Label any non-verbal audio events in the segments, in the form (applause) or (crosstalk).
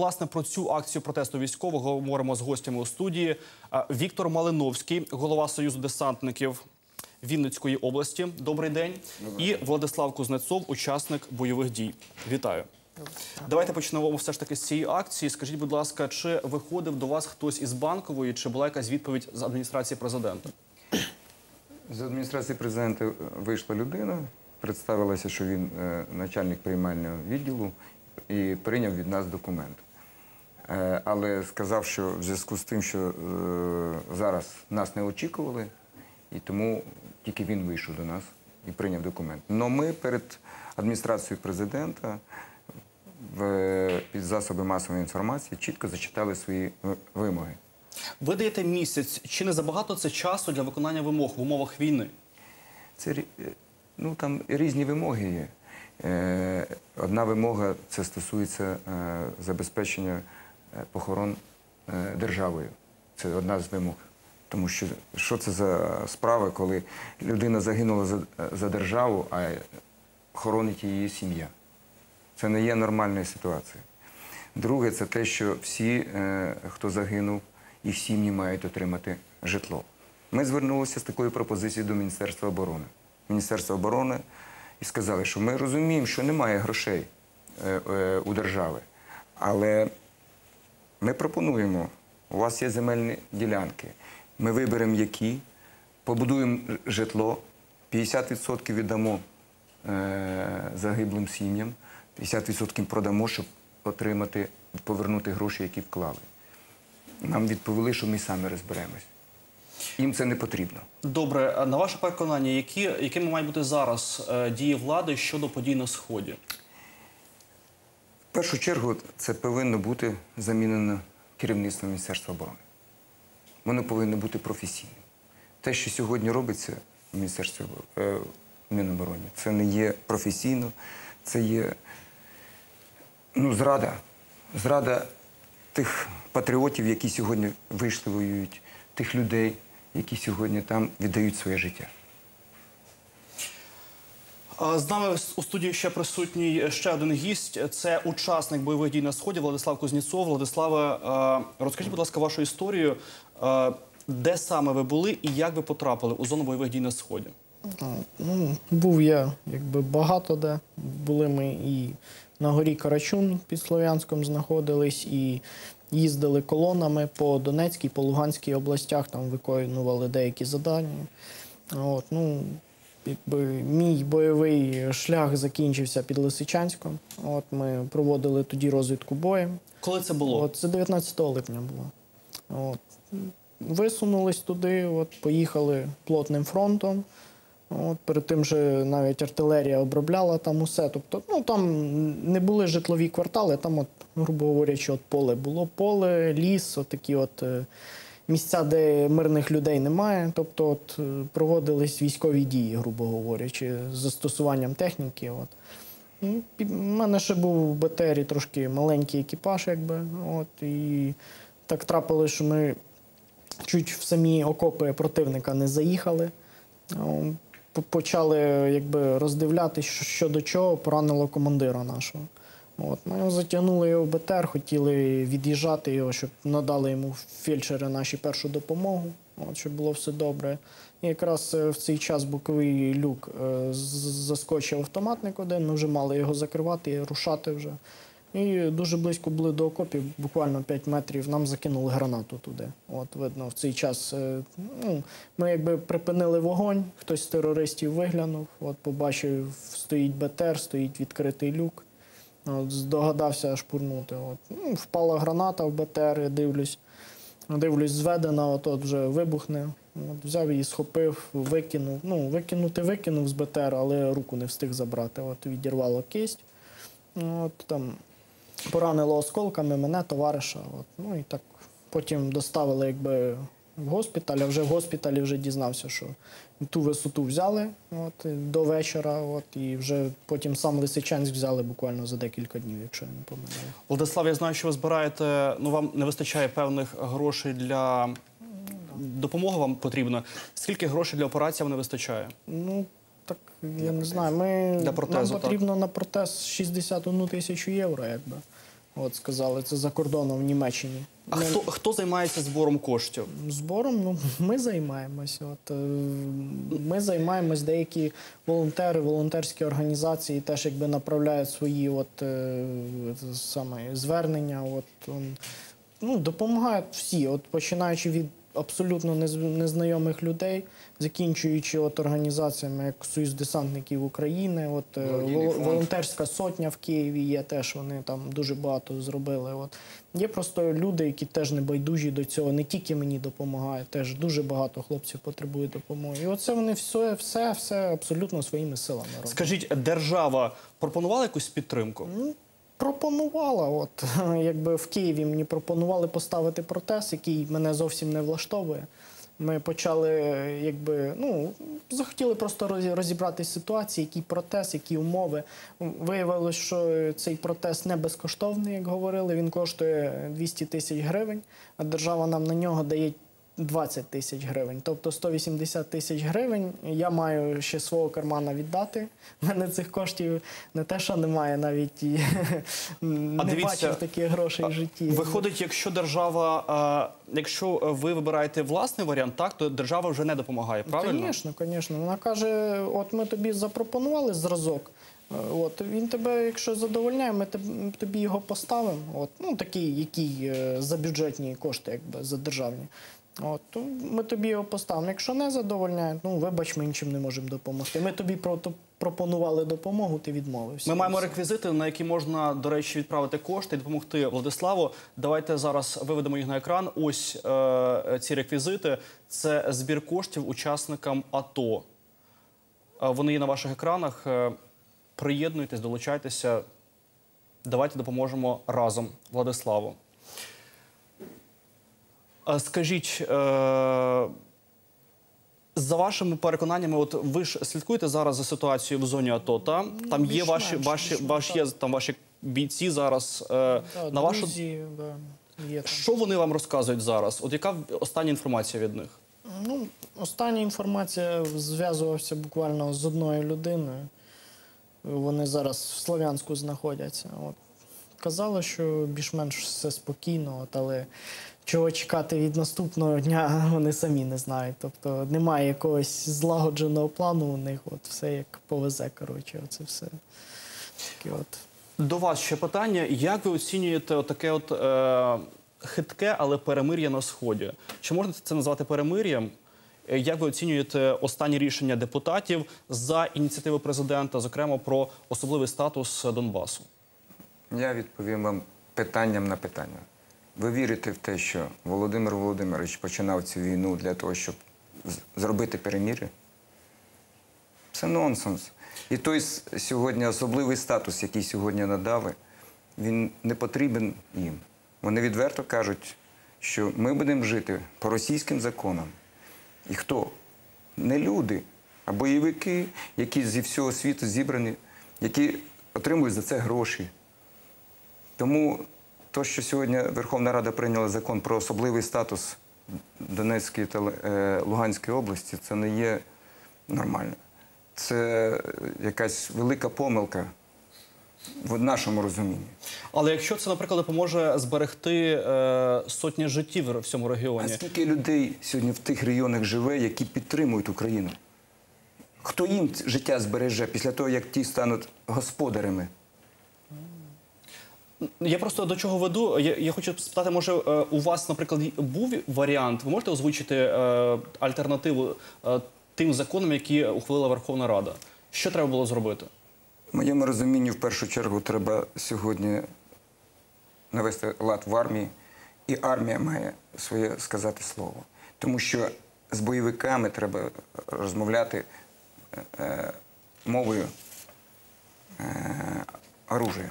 Власне, про цю акцію протесту військового говоримо з гостями у студії. Е, Віктор Малиновський, голова Союзу десантників Вінницької області. Добрий день. І Владислав Кузнецов, учасник бойових дій. Вітаю. Давайте почнемо все ж таки з цієї акції. Скажіть, будь ласка, чи виходив до вас хтось із банкової, чи була якась відповідь з адміністрації президента? З адміністрації президента вийшла людина, представилася, що він е, начальник приймального відділу і прийняв від нас документ. Е, але сказав, що в зв'язку з тим, що е, зараз нас не очікували, і тому тільки він вийшов до нас і прийняв документ. Но ми перед адміністрацією президента в, під засоби масової інформації чітко зачитали свої вимоги. Ви даєте місяць. Чи не забагато це часу для виконання вимог в умовах війни? Це е, ну, там різні вимоги є. Е, Одна вимога це стосується е, забезпечення е, похорон е, державою. Це одна з вимог. Тому що що це за справа, коли людина загинула за, за державу, а хоронить її сім'я. Це не є нормальною ситуацією. Друге, це те, що всі, е, хто загинув, їх сім'ї мають отримати житло. Ми звернулися з такою пропозицією до Міністерства оборони. Міністерство оборони і сказали, що ми розуміємо, що немає грошей е, е, у держави, але ми пропонуємо, у вас є земельні ділянки. Ми виберемо які, побудуємо житло, 50% віддамо е, загиблим сім'ям, 50% продамо, щоб отримати, повернути гроші, які вклали. Нам відповіли, що ми самі розберемось. Їм це не потрібно. Добре, на ваше переконання, які, якими мають бути зараз е, дії влади щодо подій на сході? В першу чергу це повинно бути замінено керівництво Міністерства оборони. Воно повинно бути професійним. Те, що сьогодні робиться в Міністерстві е, Міноборони, це не є професійно, це є ну, зрада. Зрада тих патріотів, які сьогодні вийшли воюють, тих людей, які сьогодні там віддають своє життя. З нами у студії ще присутній ще один гість. Це учасник бойових дій на сході Владислав Кузнєцов. Владиславе, е, розкажіть, будь ласка, вашу історію. Е, Де саме ви були і як ви потрапили у зону бойових дій на сході? Ну, був я якби багато де. Були ми і на горі Карачун під Слов'янськом знаходились, і їздили колонами по Донецькій, по Луганській областях, там виконували деякі завдання. От, ну, якби мій бойовий шлях закінчився під Лисичанськом. От ми проводили тоді розвідку боєм. Коли це було? От, це 19 липня було. От. Висунулись туди, от, поїхали плотним фронтом. От, перед тим же навіть артилерія обробляла там усе. Тобто, ну там не були житлові квартали, там, от, грубо говорячи, от поле було поле, ліс, от такі от е, місця, де мирних людей немає. Тобто, от, е, проводились військові дії, грубо говорячи, з застосуванням техніки. От. Ну, У мене ще був в БТРі трошки маленький екіпаж, якби. От, і так трапилось, що ми чуть в самі окопи противника не заїхали. Почали якби, роздивлятися, що до чого поранило командира нашого. От, ми затягнули його в БТР, хотіли від'їжджати його, щоб надали йому фельдшери наші першу допомогу, от, щоб було все добре. І якраз е, в цей час боковий люк е, заскочив автоматник один, ми вже мали його закривати і рушати вже. І дуже близько були до окопів, буквально 5 метрів, нам закинули гранату туди. От видно, в цей час е, ну, ми якби припинили вогонь, хтось з терористів виглянув, от побачив, стоїть БТР, стоїть відкритий люк. От, здогадався шпурнути. От. Ну, впала граната в БТР, дивлюсь. Дивлюсь, зведена, от, от вже вибухне. От, взяв її, схопив, викинув. Ну, викинути викинув з БТР, але руку не встиг забрати. От, відірвало кисть. От, там, поранило осколками мене, товариша. От, ну і так потім доставили якби, в госпіталь, а вже в госпіталі вже дізнався, що ту висоту взяли от, до вечора, от, і вже потім сам Лисичанськ взяли буквально за декілька днів, якщо я не помиляю. Владислав, я знаю, що ви збираєте. Ну вам не вистачає певних грошей для допомоги. Вам потрібно. Скільки грошей для операції вам не вистачає? Ну, так я не знаю. Ми, Для протезу, нам потрібно на протез 61 тисячу євро, якби. От сказали, це за кордоном в Німеччині. А Ми- хто, хто займається збором коштів? Збором ну, (laughs) ми займаємося. От, е, ми займаємось, деякі волонтери, волонтерські організації теж якби направляють свої от, е, саме звернення. От, ем, ну, допомагають всі, от, починаючи від абсолютно нез- незнайомих людей, закінчуючи от, організаціями, як Союз десантників України, от, е, фонд. волонтерська сотня в Києві є теж, вони там дуже багато зробили. От. Є просто люди, які теж не байдужі до цього, не тільки мені допомагають, теж дуже багато хлопців потребує допомоги. І оце вони все, все, все абсолютно своїми силами роблять. Скажіть, держава пропонувала якусь підтримку? Ну, пропонувала. От (laughs) якби в Києві мені пропонували поставити протез, який мене зовсім не влаштовує. Ми почали, якби, ну, захотіли просто роз- розібратися в ситуації, який протез, які умови. Виявилось, що цей протез не безкоштовний, як говорили. Він коштує 200 тисяч гривень, а держава нам на нього дає 20 тисяч гривень. Тобто 180 тисяч гривень я маю ще свого кармана віддати. У (laughs) мене цих коштів не те, що немає, навіть і (laughs) не дивіться, бачив таких грошей в житті. Виходить, якщо держава, якщо ви вибираєте власний варіант, так то держава вже не допомагає, правильно? Звісно, звісно. Вона каже: от ми тобі запропонували зразок. е, От він тебе, якщо задовольняє, ми тобі його поставимо. От ну такий, який е, за бюджетні кошти, якби за державні. От то ми тобі його поставимо. Якщо не задовольняє, ну вибач, ми нічим не можемо допомогти. Ми тобі про- пропонували допомогу, ти відмовився. Ми маємо реквізити, на які можна, до речі, відправити кошти і допомогти Владиславу. Давайте зараз виведемо їх на екран. Ось е, ці реквізити. Це збір коштів учасникам АТО. Е, вони є на ваших екранах. Е, приєднуйтесь, долучайтеся. Давайте допоможемо разом Владиславу. Е, Скажіть, е, за вашими переконаннями, от ви ж слідкуєте зараз за ситуацією в зоні АТО, та? Там є ваші, ваші, ваші, є, там ваші бійці зараз. Е, Да, на вашу... друзі, да, є там. Що вони вам розказують зараз? От яка остання інформація від них? Ну, остання інформація зв'язувався буквально з одною людиною. Вони зараз в Слов'янську знаходяться. От. Казали, що більш-менш все спокійно, от, але чого чекати від наступного дня, (laughs) вони самі не знають. Тобто немає якогось злагодженого плану у них, от все як повезе, коротше, оце все. Таке от. До вас ще питання: як ви оцінюєте таке от е, хитке, але перемир'я на сході? Чи можна це назвати перемир'ям? Е, Як ви оцінюєте останні рішення депутатів за ініціативи президента, зокрема про особливий статус Донбасу? Я відповім вам питанням на питання. Ви вірите в те, що Володимир Володимирович починав цю війну для того, щоб зробити перемір'я? Це нонсенс. І той сьогодні особливий статус, який сьогодні надали, він не потрібен їм. Вони відверто кажуть, що ми будемо жити по російським законам. І хто? Не люди, а бойовики, які зі всього світу зібрані, які отримують за це гроші. Тому то, що сьогодні Верховна Рада прийняла закон про особливий статус Донецької та е, Луганської області, це не є нормально. Це якась велика помилка в нашому розумінні. Але якщо це, наприклад, допоможе зберегти е, сотні життів в цьому регіоні, А скільки людей сьогодні в тих регіонах живе, які підтримують Україну? Хто їм життя збереже після того, як ті стануть господарями? Я просто до чого веду. Я, я хочу спитати, може, е, у вас, наприклад, був варіант? Ви можете озвучити е, альтернативу е, тим законам, які ухвалила Верховна Рада? Що треба було зробити? В моєму розумінні, в першу чергу, треба сьогодні навести лад в армії, і армія має своє сказати слово. Тому що з бойовиками треба розмовляти е, е, мовою е, оружия.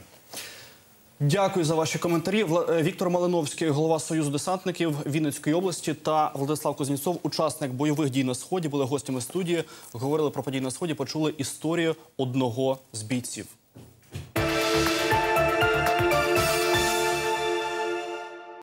Дякую за ваші коментарі. Е, Віктор Малиновський, голова Союзу десантників Вінницької області, та Владислав Кузнєцов, учасник бойових дій на сході, були гостями студії. Говорили про події на сході, почули історію одного з бійців.